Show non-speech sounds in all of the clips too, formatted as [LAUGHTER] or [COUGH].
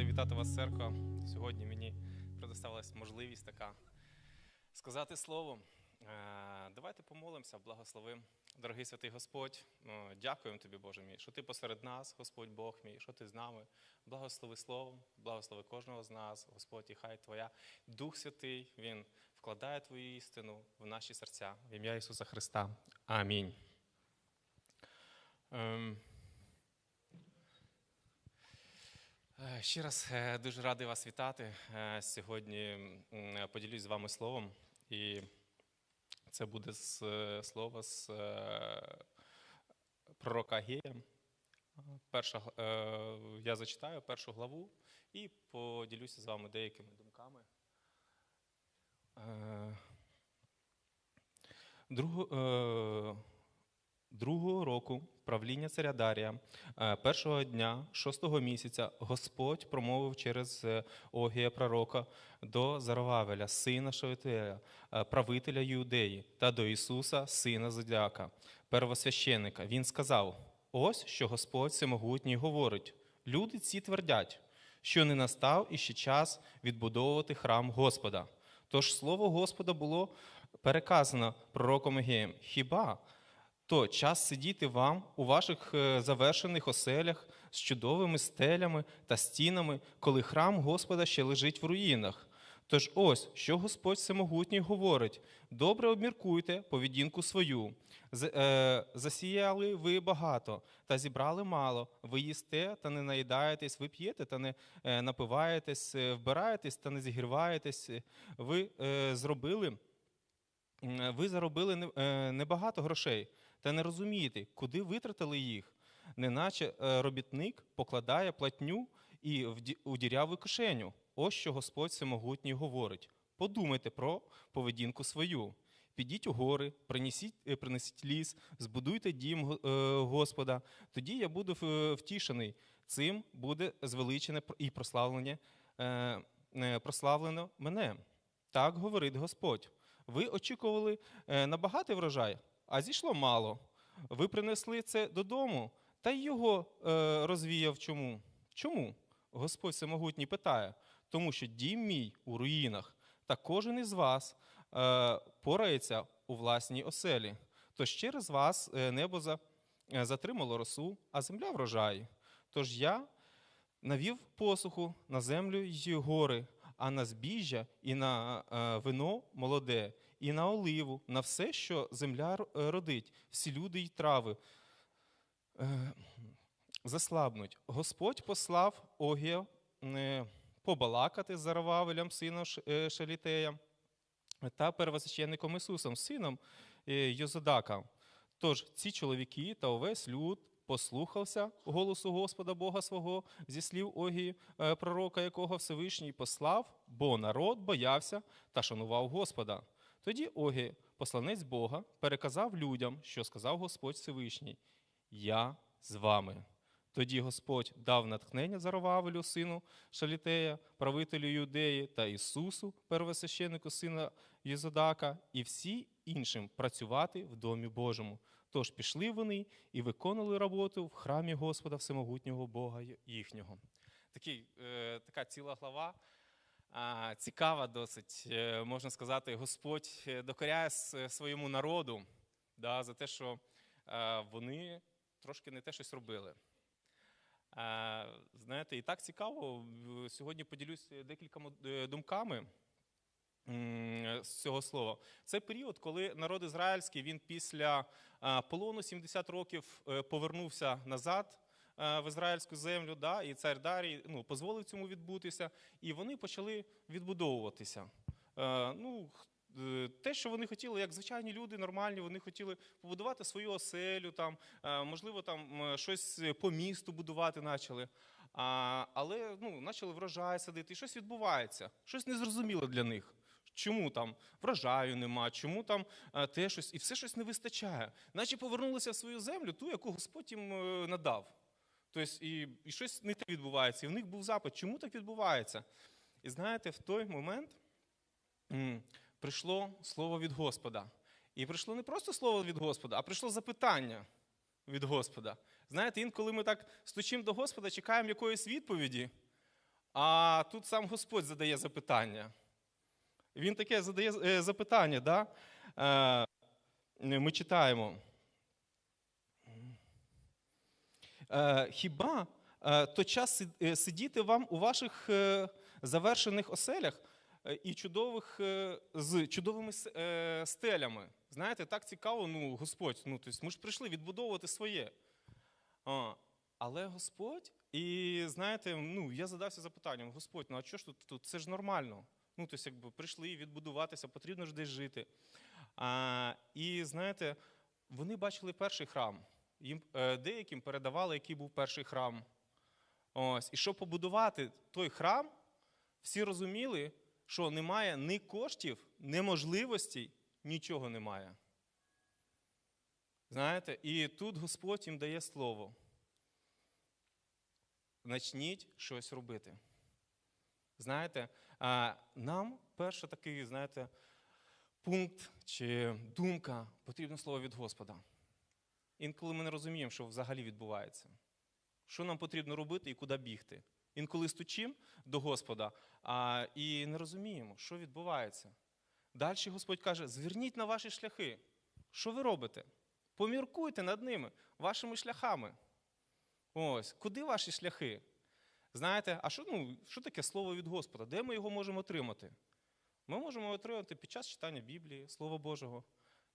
радий вітати вас, церква. Сьогодні мені предоставилась можливість така сказати слово. Е, Давайте помолимося, благослови. Дорогий святий Господь, дякуємо тобі, Боже мій, що ти посеред нас, Господь Бог мій, що ти з нами. Благослови словом, благослови кожного з нас, Господь, і хай Твоя Дух Святий, Він вкладає Твою істину в наші серця. В ім'я Ісуса Христа. Амінь. Ем, Е, Ще раз е, дуже радий вас вітати. Е, Сьогодні поділюсь з вами словом, і це буде з е, слова з е, пророка Агея. Перша, е, я зачитаю першу главу і поділюся з вами деякими думками. Е, Друго, е, Другого року правління царя Дарія, е, першого дня шостого місяця, Господь промовив через е, Огія пророка до Зарававеля, сина Шавителя, е, правителя Юдеї, та до Ісуса, сина Зодіака, первосвященника. Він сказав: Ось що Господь всемогутній говорить: люди ці твердять, що не настав іще час відбудовувати храм Господа. Тож слово Господа було переказано пророком Егеєм. Хіба то час сидіти вам у ваших е, завершених оселях з чудовими стелями та стінами, коли храм Господа ще лежить в руїнах. Тож ось, що Господь Всемогутній говорить: добре обміркуйте поведінку свою. Е, Засіяли ви багато, та зібрали мало. Ви їсте та не наїдаєтесь, ви п'єте та не е, напиваєтесь, вбираєтесь та не зігріваєтесь. Ви зробили. Ви заробили не- небагато грошей, та не розумієте, куди витратили їх, неначе е, робітник покладає платню і у діряву кишеню. Ось що Господь Всемогутній говорить. Подумайте про поведінку свою. Підіть у гори, принесіть, е, принесіть ліс, збудуйте дім е, Господа. Тоді я буду втішений. Цим буде звеличене і прославлення, е, е, прославлено мене. Так говорить Господь. Ви очікували на багатий врожай, а зійшло мало. Ви принесли це додому, та й його е, розвіяв чому? Чому? Господь Всемогутній питає, тому що дім мій у руїнах, та кожен із вас е, порається у власній оселі. Тож через вас е, небо е, затримало росу, а земля врожай. Тож я навів посуху на землю й гори, а на збіжжя і на е, вино молоде, і на оливу, на все, що земля е, родить, всі люди й трави. е, Заслабнуть. Господь послав Огія е, побалакати з Зарававелем, сином Ш- Шелітея, та первосвященником Ісусом, сином Йозадака. Тож ці чоловіки та увесь люд послухався голосу Господа Бога свого зі слів Огії, пророка, якого Всевишній послав, бо народ боявся та шанував Господа. Тоді Огій, посланець Бога, переказав людям, що сказав Господь Всевишній: Я з вами. Тоді Господь дав натхнення Зарававелю, сину Шалітея, правителю Юдеї та Ісусу, первосвященнику сина Єзодака, і всі іншим працювати в домі Божому. Тож пішли вони і виконали роботу в храмі Господа Всемогутнього Бога їхнього. Такий, е, така ціла глава. Цікава досить, е, можна сказати, Господь е, докоряє своєму народу да, за те, що е, вони трошки не те щось робили. Знаєте, і так цікаво. Сьогодні поділюсь декількома думками з цього слова. Це період, коли народ ізраїльський він після полону 70 років повернувся назад в ізраїльську землю, да, і цар Дарій ну, дозволив цьому відбутися, і вони почали відбудовуватися. Е, Ну, е, те, що вони хотіли, як звичайні люди, нормальні, вони хотіли побудувати свою оселю, там, е, можливо, там щось по місту будувати почали. Але ну, почали врожай садити, і щось відбувається, щось незрозуміле для них. Чому там врожаю нема, чому там е, те щось, і все щось не вистачає. Наче повернулися в свою землю, ту, яку Господь їм е, надав. Тобто, і, і щось не те відбувається. І в них був запит, чому так відбувається? І знаєте, в той момент прийшло слово від Господа. І прийшло не просто слово від Господа, а прийшло запитання від Господа. Знаєте, інколи ми так стучимо до Господа, чекаємо якоїсь відповіді, А тут сам Господь задає запитання. Він таке задає е, запитання, да? Е, ми читаємо. Е, Хіба е, то час е, сидіти вам у ваших е, завершених оселях е, і чудових, е, з чудовими е, стелями? Знаєте, так цікаво, ну, Господь, ну, тобто ми ж прийшли відбудовувати своє. А, але Господь, і знаєте, ну, я задався запитанням: Господь, ну а що ж тут, тут? Це ж нормально. Ну, тобто, якби прийшли відбудуватися, потрібно ж десь жити. А, і знаєте, вони бачили перший храм. Їм е, деяким передавали, який був перший храм. Ось. І щоб побудувати той храм, всі розуміли, що немає ні коштів, ні можливостей, нічого немає. Знаєте, і тут Господь їм дає слово. Начніть щось робити. Знаєте, нам перший такий, знаєте, пункт чи думка потрібне слово від Господа. Інколи ми не розуміємо, що взагалі відбувається. Що нам потрібно робити і куди бігти. Інколи стучимо до Господа а, і не розуміємо, що відбувається. Далі Господь каже: зверніть на ваші шляхи. Що ви робите? Поміркуйте над ними, вашими шляхами. Ось, куди ваші шляхи? Знаєте, а що, ну, що таке слово від Господа? Де ми його можемо отримати? Ми можемо отримати під час читання Біблії, Слова Божого,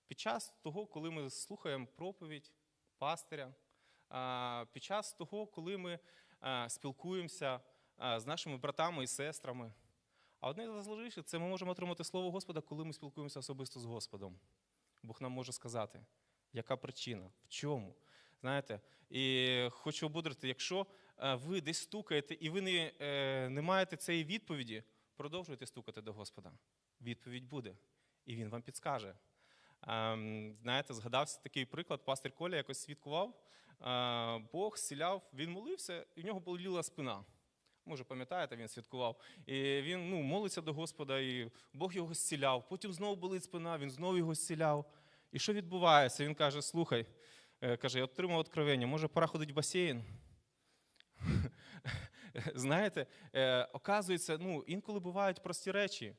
під час того, коли ми слухаємо проповідь пастиря, під час того, коли ми спілкуємося з нашими братами і сестрами. А одне з найважливіших це ми можемо отримати Слово Господа, коли ми спілкуємося особисто з Господом. Бог нам може сказати, яка причина, в чому. Знаєте, і хочу ободрити, якщо ви десь стукаєте і ви не, е, не маєте цієї відповіді, продовжуйте стукати до Господа. Відповідь буде, і Він вам підскаже. Ем, Знаєте, згадався такий приклад, пастир Коля якось свідкував. Е, Бог зціляв, він молився, і в нього боліла спина. Може, пам'ятаєте, він святкував. І він ну, молиться до Господа, і Бог його зціляв. Потім знову болить спина, він знову його зціляв. І що відбувається? Він каже: слухай, е, каже, я отримав откровення, може, пора ходити в басейн. [LAUGHS] Знаєте, е, оказується, ну, інколи бувають прості речі,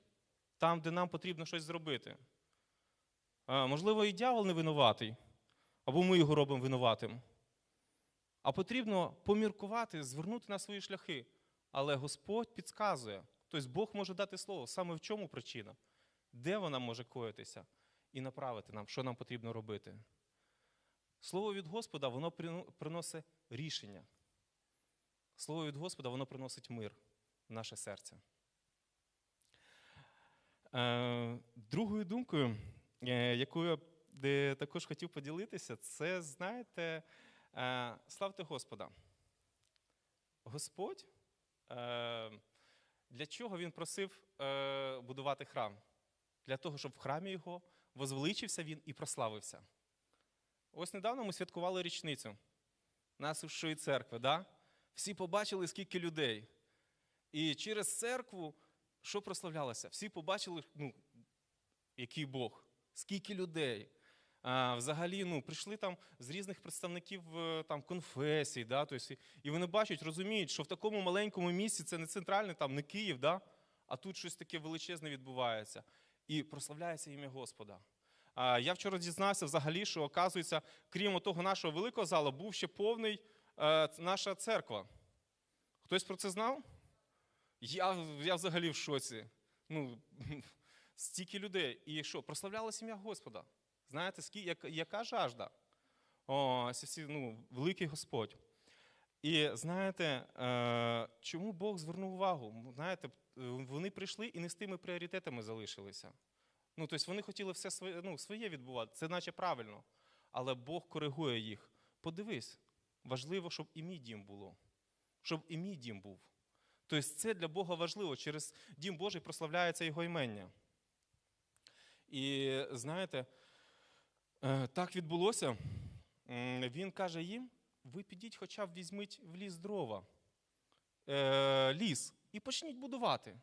там, де нам потрібно щось зробити. Можливо, і дьявол не винуватий, або ми його робимо винуватим. А потрібно поміркувати, звернути на свої шляхи. Але Господь підказує. Тобто Бог може дати слово, саме в чому причина, де вона може коїтися, і направити нам, що нам потрібно робити. Слово від Господа, воно приносить рішення. Слово від Господа, воно приносить мир в наше серце. Е, другою думкою, е, якою я також хотів поділитися, це, знаєте, е, славте Господа. Господь, е, для чого він просив будувати храм? Для того, щоб в храмі його возвеличився він і прославився. Ось недавно ми святкували річницю нашої церкви. Да? Всі побачили, скільки людей. І через церкву що прославлялося? Всі побачили, ну, який Бог, скільки людей. Взагалі, ну, прийшли там з різних представників е, там, конфесій, да, тобто, і- вони бачать, розуміють, що в такому маленькому місці це не центральний, там, не Київ, да, а тут щось таке величезне відбувається. І прославляється ім'я Господа. Я вчора дізнався взагалі, що, оказується, крім того нашого великого залу, був ще повний е, наша церква. Хтось про це знав? Я, я взагалі в шоці. Ну, [LAUGHS] стільки людей. І що? Прославлялося ім'я Господа. Знаєте, скі, яка, жажда? О, ну, великий Господь. І знаєте, е, чому Бог звернув увагу? Знаєте, вони прийшли і не з тими пріоритетами залишилися. Ну, тобто вони хотіли все своє, ну, своє відбувати, це наче правильно. Але Бог коригує їх. Подивись, важливо, щоб і мій дім було. Щоб і мій дім був. Тобто це для Бога важливо. Через дім Божий прославляється Його імення. І знаєте, е, так відбулося. Він каже їм: ви підіть, хоча б візьміть в ліс дрова, е, ліс, і почніть будувати.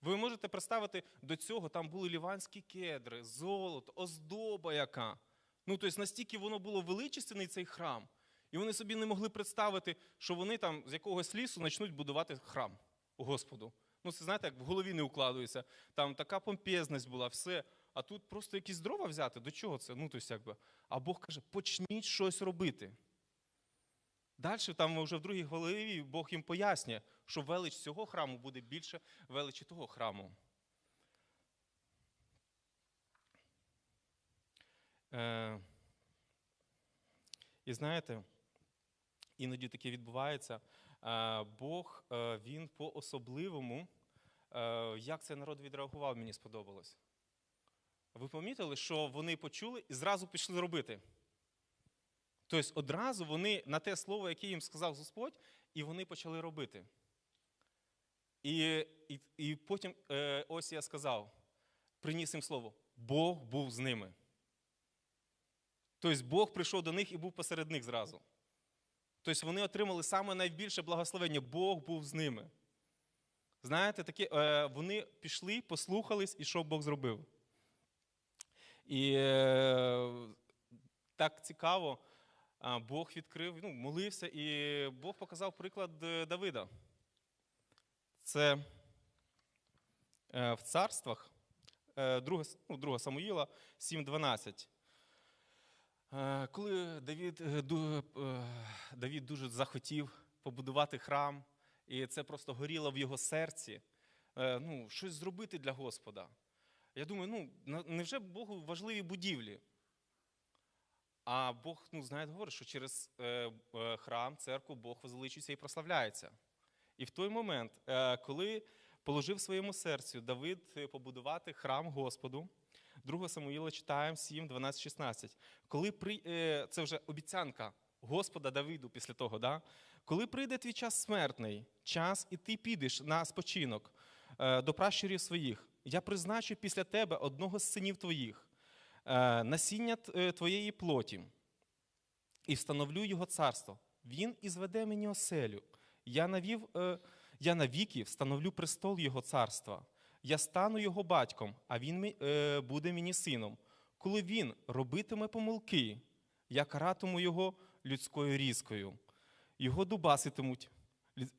Ви можете представити до цього, там були ліванські кедри, золото, оздоба яка. Ну, тобто настільки воно було величественний цей храм, і вони собі не могли представити, що вони там з якогось лісу почнуть будувати храм. Господу. Ну, це знаєте, як в голові не укладується. Там така помпезність була, все. А тут просто якісь дрова взяти. До чого це? Ну, тобто, якби. А Бог каже, почніть щось робити. Далі, там вже в другій голові Бог їм пояснює, що велич цього храму буде більше величі того храму. Е, і знаєте, іноді таке відбувається. Е, Бог е, він по-особливому, е, як цей народ відреагував, мені сподобалось. Ви помітили, що вони почули і зразу пішли робити. Тобто одразу вони на те слово, яке їм сказав Господь, і вони почали робити. І і, і потім ось я сказав, приніс їм слово, Бог був з ними. Тобто Бог прийшов до них і був посеред них зразу. Тобто вони отримали саме найбільше благословення, Бог був з ними. Знаєте, такі, е, вони пішли, послухались, і що Бог зробив. І е, так цікаво, а, Бог відкрив, ну, молився, і Бог показав приклад е, Давида. Це е, в царствах, е, 2, ну, 2 Самуїла 7.12. Е, Коли Давід, е, е, Давід дуже захотів побудувати храм, і це просто горіло в його серці, ну, щось зробити для Господа. Я думаю, ну, невже Богу важливі будівлі? А Бог, ну, знаєте, говорить, що через храм, церкву Бог возвеличується і прославляється. І в той момент, коли положив своєму серцю Давид побудувати храм Господу, 2 Самуїла читаємо 7, 12, 16. Коли при, е, це вже обіцянка Господа Давиду після того, да? коли прийде твій час смертний, час, і ти підеш на спочинок е, до пращурів своїх, я призначу після тебе одного з синів твоїх, е, насіння твоєї плоті, і встановлю його царство. Він і зведе мені оселю. Я навів, я навіки встановлю престол його царства. Я стану його батьком, а він е, буде мені сином. Коли він робитиме помилки, я каратиму його людською різкою. Його дубаситимуть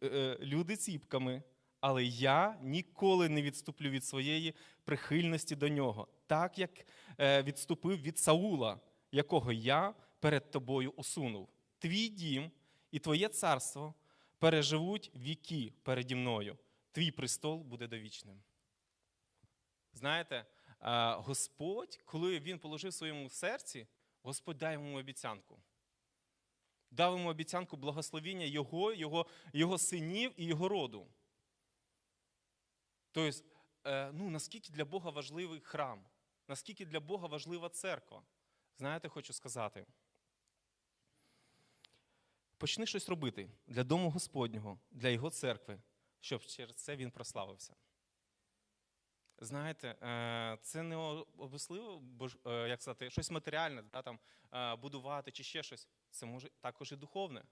е, люди ціпками, але я ніколи не відступлю від своєї прихильності до нього, так як е, відступив від Саула, якого я перед тобою усунув. Твій дім і твоє царство переживуть віки переді мною. Твій престол буде довічним. Знаєте, Господь, коли він положив в своєму серці, Господь дав йому обіцянку. Дав йому обіцянку благословіння його, його, його синів і його роду. Тобто, е, ну, наскільки для Бога важливий храм, наскільки для Бога важлива церква. Знаєте, хочу сказати. Почни щось робити для дому Господнього, для Його церкви, щоб через це він прославився. Знаєте, е, це не обов'язково, е, як сказати, щось матеріальне, да, там, е, будувати чи ще щось. Це може також і духовне.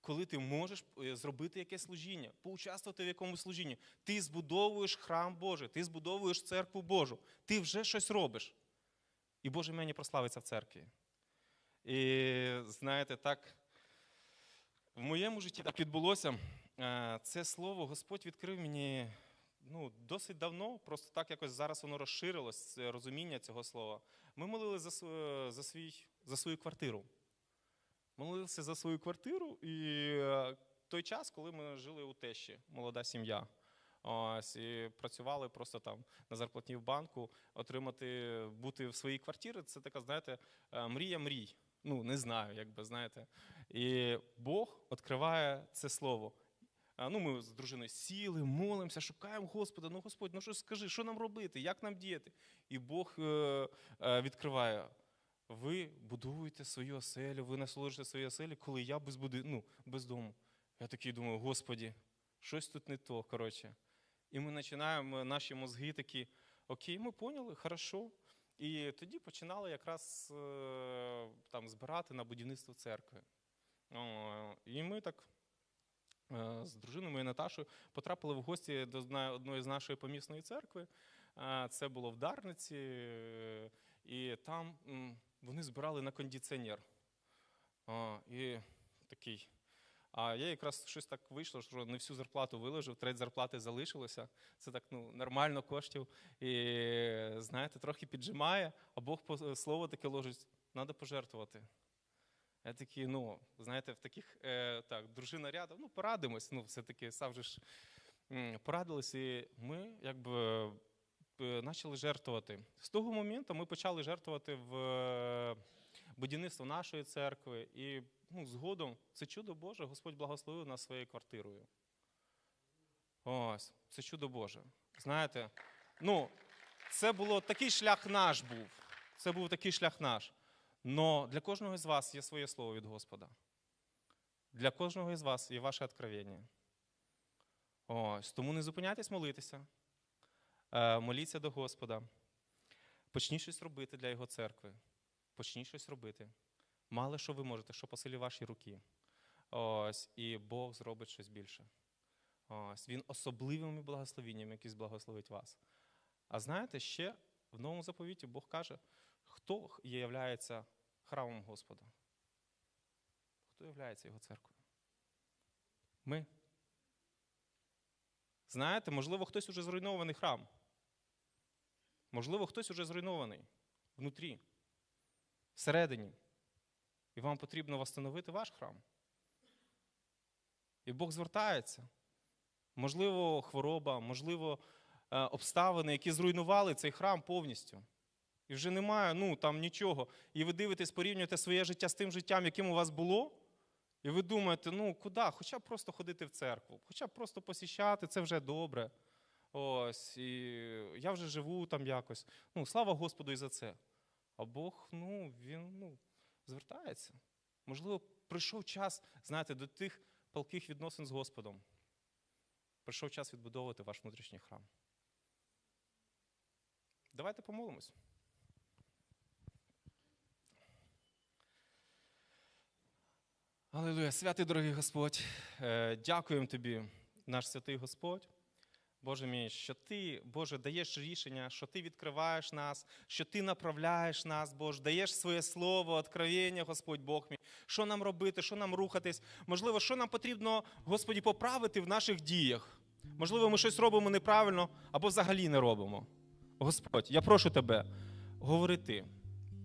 Коли ти можеш зробити якесь служіння, поучаствувати в якомусь служінні, ти збудовуєш храм Божий, ти збудовуєш церкву Божу, ти вже щось робиш. І Боже мені прославиться в церкві. І знаєте, так, в моєму житті так відбулося. Це слово Господь відкрив мені ну, досить давно, просто так якось зараз воно розширилось, розуміння цього слова. Ми молилися за, за, свій, за свою квартиру. Молилися за свою квартиру, і е, той час, коли ми жили у тещі, молода сім'я. Ось, і працювали просто там на зарплатні в банку, отримати, бути в своїй квартирі, це така, знаєте, е, мрія мрій. Ну, не знаю, як би, знаєте. І Бог відкриває це слово. Ну, ми з дружиною сіли, молимося, шукаємо Господа. Ну, Господь, ну що скажи, що нам робити, як нам діяти? І Бог е, е, відкриває. Ви будуєте свою оселю, ви насолоджуєте свої оселі, коли я без, буди, ну, без дому. Я такий думаю, Господі, щось тут не то. коротше. І ми починаємо, наші мозги такі, окей, ми поняли, хорошо. І тоді починали якраз е, там збирати на будівництво церкви. І ми так з дружиною моєю Наташою потрапили в гості до одної з нашої помісної церкви. Е, Це було в Дарниці, е, і там вони збирали на кондиціонер. І такий. А я якраз щось так вийшло, що не всю зарплату виложив, треть зарплати залишилося. Це так ну, нормально коштів. І знаєте, трохи піджимає, а Бог слово таке ложить, треба пожертвувати. Я такий, ну, знаєте, в таких е, так, дружина рядом, ну, порадимось, ну, все-таки сам ж порадились, і ми якби е, почали жертвувати. З того моменту ми почали жертвувати в е, будівництво нашої церкви, і ну, згодом це чудо Боже, Господь благословив нас своєю квартирою. Ось, це чудо Боже. Знаєте, ну, це було такий шлях наш був. Це був такий шлях наш. Но для кожного з вас є своє слово від Господа. Для кожного із вас є ваше откровення. Ось, тому не зупиняйтесь молитися. Е, моліться до Господа. Почніть щось робити для Його церкви. Почніть щось робити. Мало що ви можете, що по силі вашій руки. Ось, і Бог зробить щось більше. Ось, він особливими благословеннями якісь благословить вас. А знаєте, ще в новому заповіті Бог каже, хто є являється храмом Господа? Хто являється його церквою? Ми. Знаєте, можливо, хтось уже зруйнований храм. Можливо, хтось уже зруйнований внутрі, всередині. І вам потрібно встановити ваш храм. І Бог звертається. Можливо, хвороба, можливо, е, обставини, які зруйнували цей храм повністю. І вже немає ну, там нічого. І ви дивитесь, порівнюєте своє життя з тим життям, яким у вас було. І ви думаєте, ну куди? Хоча б просто ходити в церкву, хоча б просто посіщати, це вже добре. Ось, і я вже живу там якось. Ну, слава Господу і за це. А Бог, ну, він ну, звертається. Можливо, прийшов час, знаєте, до тих палких відносин з Господом. Прийшов час відбудовувати ваш внутрішній храм. Давайте помолимось. Алілуя, святий дорогий Господь, е, дякуємо Тобі, наш святий Господь. Боже мій, що Ти, Боже, даєш рішення, що Ти відкриваєш нас, що Ти направляєш нас, Боже, даєш своє слово, откровення, Господь Бог мій. Що нам робити, що нам рухатись? Можливо, що нам потрібно, Господі, поправити в наших діях. Можливо, ми щось робимо неправильно або взагалі не робимо. Господь, я прошу Тебе, говори Ти.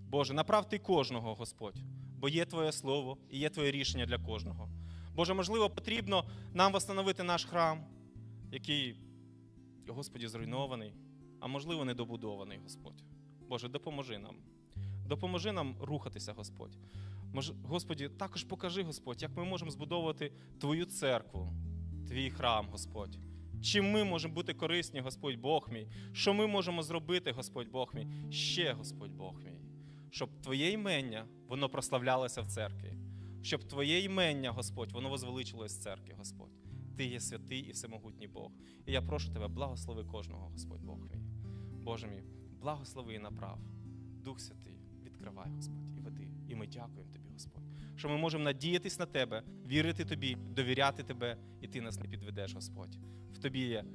Боже, направ Ти кожного, Господь, бо є Твоє слово і є Твоє рішення для кожного. Боже, можливо, потрібно нам встановити наш храм, який, Господі, зруйнований, а можливо, недобудований, Господь. Боже, допоможи нам. Допоможи нам рухатися, Господь. Господі, також покажи, Господь, як ми можемо збудовувати Твою церкву, Твій храм, Господь. Чим ми можемо бути корисні, Господь Бог мій? Що ми можемо зробити, Господь Бог мій? Ще, Господь Бог мій. Щоб Твоє імення, воно прославлялося в церкві. Щоб Твоє імення, Господь, воно возвеличилось в церкві, Господь. Ти є святий і всемогутній Бог. І я прошу Тебе, благослови кожного, Господь Бог мій. Боже мій, благослови і направ. Дух Святий, відкривай, Господь, і веди. І ми дякуємо Тобі, Господь, що ми можемо надіятись на Тебе, вірити Тобі, довіряти Тебе, і Ти нас не підведеш, Господь. В Тобі є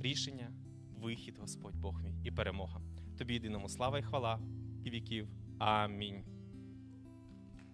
рішення, вихід, Господь Бог мій, і перемога. Тобі єдиному слава і хвала і віків. Амінь.